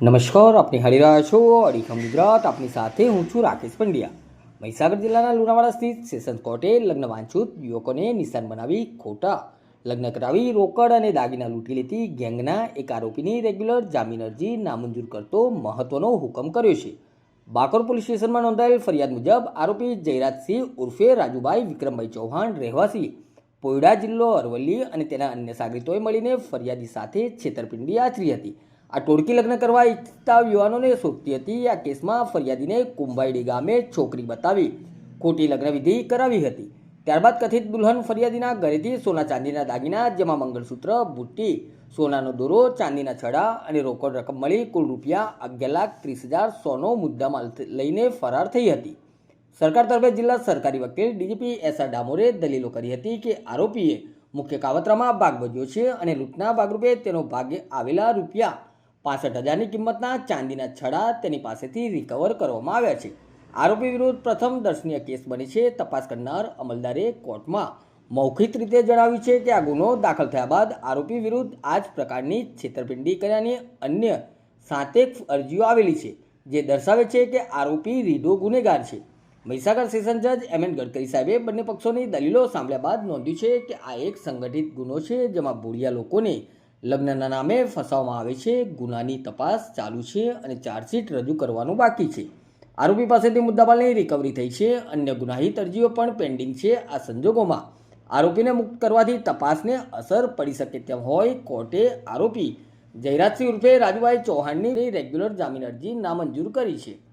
નમસ્કાર, આપની હારી રહ્યા છો અડીખમ ગુજરાત. આપની સાથે હું છું રાકેશ પંડ્યા. મહીસાગર જિલ્લાના લુણાવાડા સ્થિત સેશન્સ કોર્ટે લગ્ન વાંછુત યુવકોને નિશાન બનાવી ખોટા લગ્ન કરાવી રોકડ અને દાગીના લૂંટી લેતી ગેંગના એક આરોપીની રેગ્યુલર જામીન અરજી નામંજૂર કરતો મહત્વનો હુકમ કર્યો છે. બાકોર પોલીસ સ્ટેશનમાં નોંધાયેલ ફરિયાદ મુજબ આરોપી જયરાજસિંહ ઉર્ફે રાજુભાઈ વિક્રમભાઈ ચૌહાણ રહેવાસી. પોયડા જિલ્લો અરવલ્લી અને તેના અન્ય સાગરીતોએ મળીને ફરિયાદી સાથે છેતરપિંડી આચરી હતી. આ ટોળકી લગ્ન કરવા ઈચ્છતા યુવાનોને શોધતી હતી. આ કેસમાં ફરિયાદીને કુંભાઈડી ગામે છોકરી બતાવી ખોટી લગ્ન વિધિ કરાવી હતી. ત્યારબાદ કથિત દુલ્હન ફરિયાદીના ઘરેથી સોના ચાંદીના દાગીના, જેમાં મંગળસૂત્ર, બુટ્ટી, સોનાનો દોરો, ચાંદીના છડા અને રોકડ રકમ મળી કુલ રૂપિયા અગિયાર લાખ ત્રીસ હજાર સોનો મુદ્દામાલ લઈને ફરાર થઈ હતી. સરકાર તરફે જિલ્લા સરકારી વકીલ ડીજીપી એસ આર ડામોરે દલીલો કરી હતી કે આરોપીએ મુખ્ય કાવતરામાં ભાગ ભજ્યો છે અને લૂંટના ભાગરૂપે તેનો ભાગે આવેલા રૂપિયા પાસઠ હજારની કિંમતના ચાંદીના છડા તેની પાસેથી રિકવર કરવામાં આવ્યા છે. આરોપી વિરુદ્ધ પ્રથમ દર્શનીય કેસ બની છે તપાસ કરનાર અમલદારે કોર્ટમાં મૌખિક રીતે જણાવ્યું છે કે આ ગુનો દાખલ થયા બાદ આરોપી વિરુદ્ધ આ જ પ્રકારની છેતરપિંડી કર્યાની અન્ય સાતેક અરજીઓ આવેલી છે, જે દર્શાવે છે કે આરોપી રીડો ગુનેગાર છે. મહીસાગર સેશન જજ એમ એન ગડકરી સાહેબે બંને પક્ષોની દલીલો સાંભળ્યા બાદ નોંધ્યું છે કે આ એક સંગઠિત ગુનો છે જેમાં ભોળિયા લોકોને લગ્નના નામે ફસાવવામાં આવે છે, ગુનાની તપાસ ચાલુ છે અને ચાર્જશીટ રજૂ કરવાનું બાકી છે. આરોપી પાસેથી મુદ્દામાલની રિકવરી થઈ છે, અન્ય ગુનાહિત અરજીઓ પણ પેન્ડિંગ છે આ સંજોગોમાં. આરોપીને મુક્ત કરવાથી તપાસને અસર પડી શકે તેમ હોય કોર્ટે આરોપી જયરાજસિંહ ઉર્ફે રાજુભાઈ ચૌહાણની રેગ્યુલર જામીન અરજી નામંજૂર કરી છે.